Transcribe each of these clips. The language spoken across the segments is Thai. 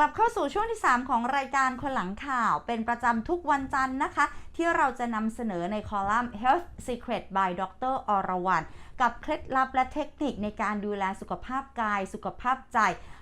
ลับเข้าสู่ช่วงที่ 3 ของรายการคนหลังข่าวเป็นประจำทุกวันจันทร์นะคะ ที่เราจะนำเสนอในคอลัมน์ Health Secret by Dr. อรวรรณกับเคล็ดลับและเทคนิคในการดูแลสุขภาพกาย สุขภาพใจ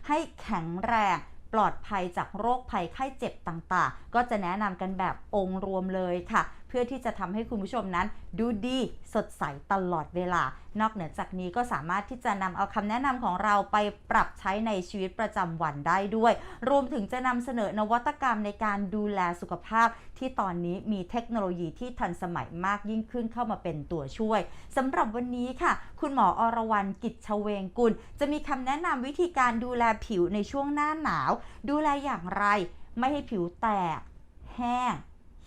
ให้แข็งแรงปลอดภัยจากโรคภัยไข้เจ็บต่างๆ ก็จะแนะนำกันแบบองค์รวมเลยค่ะเพื่อที่จะทำให้คุณผู้ชมนั้น ดูดีสดใสตลอดเวลา นอกเหนือจากนี้ก็สามารถที่จะนำเอาคำแนะนำของเราไปปรับใช้ในชีวิตประจำวันได้ด้วย รวมถึงจะนำเสนอนวัตกรรมในการดูแลสุขภาพ ที่ตอนนี้มีเทคโนโลยีที่ทันสมัยมากยิ่งขึ้นเข้ามาเป็นตัวช่วยสำหรับวันนี้ค่ะ คุณหมออรวรรณกิจชเวงกุล จะมีคำแนะนำวิธีการดูแลผิวในช่วงหน้าหนาว ดูแลอย่างไร ไม่ให้ผิวแตก แห้ง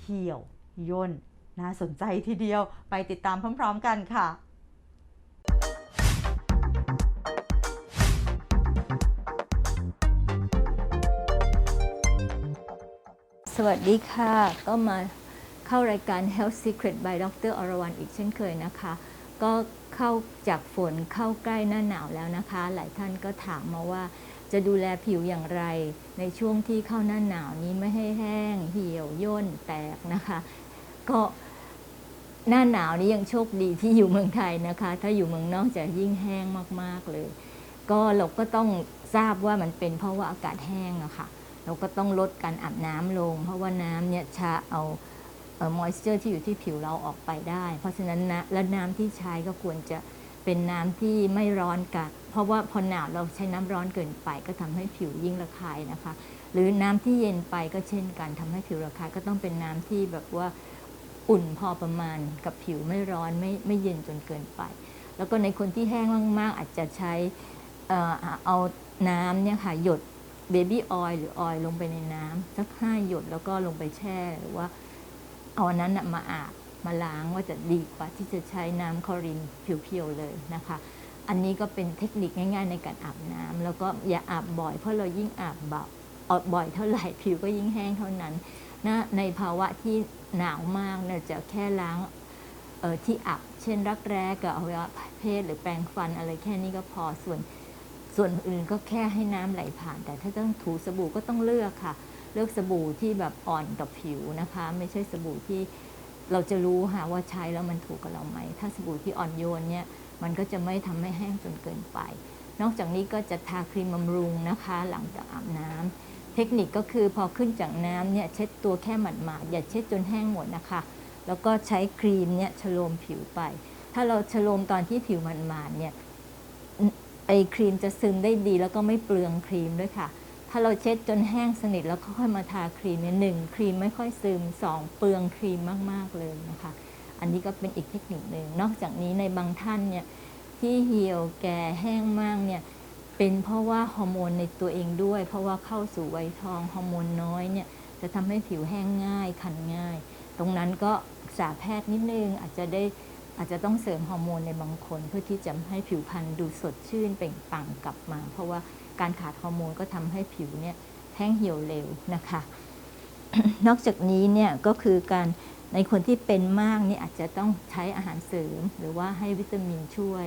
เหี่ยว ย่น น่าสนใจทีเดียวไปติดตามพร้อม ๆ กันค่ะสวัสดีค่ะ ก็มาเข้ารายการ Health Secret by Dr. อรวรรณอีกเช่นเคยนะคะ ก็เข้าจากฝนเข้าใกล้หน้าหนาวแล้วนะคะ หลายท่านก็ถามมาว่าจะดูแลผิวอย่างไร ในช่วงที่เข้าหน้าหนาวนี้ไม่ให้แห้ง เหี่ยวย่นแตกนะคะ ก็หน้าหนาวนี้ยังโชคดีที่อยู่เมืองไทยนะคะ ถ้าอยู่เมืองนอกจะยิ่งแห้งมากๆเลย ก็เราก็ต้องทราบว่ามันเป็นเพราะว่าอากาศแห้งอะค่ะ เราก็ต้องลดการอาบน้ำลง เพราะว่าน้ำเนี่ยชะเอาเออ moisture ที่อยู่ที่ผิวเราออกไปได้ เพราะฉะนั้นนะและน้ำที่ใช้ก็ควรจะเป็นน้ำที่ไม่ร้อนกัด เพราะว่าพอหนาวเราใช้น้ำร้อนเกินไป ก็ทำให้ผิวยิ่งระคายนะคะ หรือน้ำที่เย็นไปก็เช่นกันทำให้ผิวระคายก็ต้องเป็นน้ำที่แบบว่า อุ่นพอประมาณกับผิวไม่ร้อนไม่ไม่เย็นจนเกินไป แล้วก็ในคนที่แห้งมากๆ อาจจะใช้เอ่อเอาน้ำเนี่ยค่ะหยดเบบี้ออยล์หรือออยล์ลงไปในน้ำสักห้าหยดแล้วก็ลงไปแช่หรือว่าเอาอันนั้นน่ะมาอาบมาล้างว่าจะดีกว่าที่จะใช้น้ำคลอรินเพียวๆเลยนะคะ อันนี้ก็เป็นเทคนิคง่ายๆ ในการอาบน้ำแล้วก็อย่าอาบบ่อยเพราะเรายิ่งอาบแบบอาบบ่อยเท่าไหร่ผิวก็ยิ่งแห้งเท่านั้น นะในภาวะที่หนาวมากเนี่ยจะแค่ล้างเออที่อับ เช่นรักแร้กับอวัยวะเพศหรือแปรงฟันอะไรแค่นี้ก็พอส่วนส่วนอื่นก็แค่ให้น้ำไหลผ่าน แต่ถ้าต้องถูสบู่ก็ต้องเลือกค่ะ เลือกสบู่ที่แบบอ่อนกับผิวนะคะ ไม่ใช่สบู่ที่เราจะรู้ค่ะว่าใช้แล้วมันถูกกับเราไหม ถ้าสบู่ที่อ่อนโยนเนี่ยมันก็จะไม่ทำให้แห้งจนเกินไป นอกจากนี้ก็จะทาครีมบำรุงนะคะ หลังจากอาบน้ำ เทคนิคก็คือพอขึ้นจากน้ำเนี่ยเช็ดตัวแค่หมาดๆอย่าเช็ดจนแห้งหมดนะคะ แล้วก็ใช้ครีมเนี่ยฉโลมผิวไป ถ้าเราฉโลมตอนที่ผิวมันมาดๆเนี่ยไอครีมจะซึมได้ดีแล้วก็ไม่เปลืองครีมด้วยค่ะ ถ้าเราเช็ดจนแห้งสนิทแล้วค่อยมาทาครีมเนี่ยหนึ่งครีมไม่ค่อยซึมสองเปลืองครีมมากๆเลยนะคะ อันนี้ก็เป็นอีกเทคนิคหนึ่งนอกจากนี้ในบางท่านเนี่ยที่เหี่ยวแก่แห้งมากเนี่ย เป็นเพราะว่าฮอร์โมนในตัวเองด้วย เพราะว่าเข้าสู่วัยทองฮอร์โมนน้อยเนี่ยจะทำให้ผิวแห้งง่ายคันง่าย ตรงนั้นก็ปรึกษาแพทย์นิดนึงอาจจะได้อาจจะต้องเสริมฮอร์โมนในบางคน เพื่อที่จะให้ผิวพรรณดูสดชื่นเปล่งปลั่งกลับมา เพราะว่าการขาดฮอร์โมนก็ทำให้ผิวเนี่ยแห้งเหี่ยวเร็วนะคะ นอกจากนี้เนี่ยก็คือการในคนที่เป็นมากนี่อาจจะต้องใช้อาหารเสริม หรือว่าให้วิตามินช่วย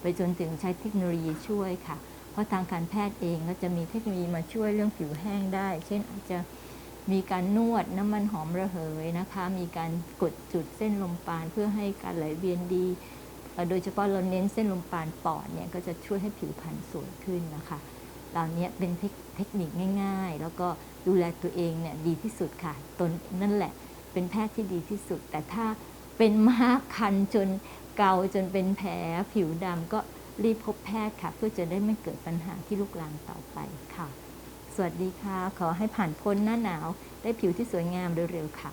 ไปจนถึงใช้เทคโนโลยีช่วยค่ะ เพราะทางการแพทย์เองก็จะมีเทคโนโลยีมาช่วยเรื่องผิวแห้งได้ เช่นอาจจะมีการนวดน้ำมันหอมระเหยนะคะ มีการกดจุดเส้นลมปานเพื่อให้การไหลเวียนดี โดยเฉพาะเราเน้นเส้นลมปานปอดเนี่ยก็จะช่วยให้ผิวพรรณสวยขึ้นนะคะเหล่านี้เป็นเทคนิคง่าย ๆ แล้วก็ดูแลตัวเองเนี่ยดีที่สุดค่ะ ตนนั่นแหละเป็นแพทย์ที่ดีที่สุด แต่ถ้าเป็นมากคันจนเกาจนเป็นแผลผิวดำก็ รีบพบแพทย์ค่ะ เพื่อจะได้ไม่เกิดปัญหาที่ลุกลามต่อไปค่ะ สวัสดีค่ะ ขอให้ผ่านพ้นหน้าหนาว ได้ผิวที่สวยงามเร็วๆค่ะ